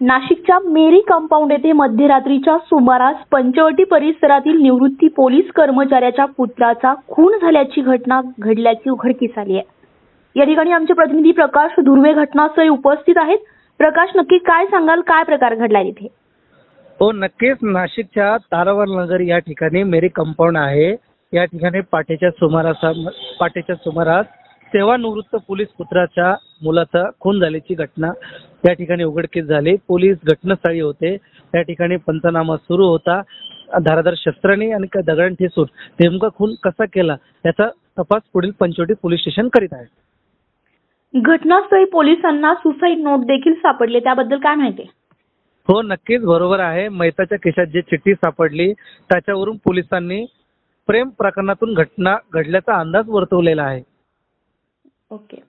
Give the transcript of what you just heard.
नाशिकच्या मेरी कंपाऊंड येथे मध्यरात्रीच्या सुमारास पंचवटी परिसरातील निवृत्ती पोलीस कर्मचाऱ्याच्या पुत्राचा खून झाल्याची घटना घडल्याची उघडकीस आली आहे. या ठिकाणी आमचे प्रतिनिधी प्रकाश धुर्वे घटनास्थळी उपस्थित आहेत. प्रकाश नक्की काय सांगाल? काय प्रकार घडलाय इथे? हो नक्कीच. नाशिकच्या तारावर नगर या ठिकाणी मेरी कंपाऊंड आहे. या ठिकाणी पाटेच्या सुमारास पाटेच्या सुमारास सेवानिवृत्त पोलीस पुत्राच्या मुलाचा खून झाल्याची घटना या ठिकाणी उघडकीस झाली. पोलीस घटनास्थळी होते. त्या ठिकाणी पंचनामा सुरू होता. धाराधार शस्त्राने आणि दगडाने ठेचून नेमका खून कसा केला याचा तपास पुढील पंचवटी पोलीस स्टेशन करीत आहे. घटनास्थळी पोलिसांना सुसाईड नोट देखील सापडले. त्याबद्दल काय माहिती? आहे? हो नक्कीच बरोबर आहे. मैताच्या खिशात जी चिठ्ठी सापडली त्याच्यावरून पोलिसांनी प्रेम प्रकरणातून घटना घडल्याचा अंदाज वर्तवलेला आहे. Okay.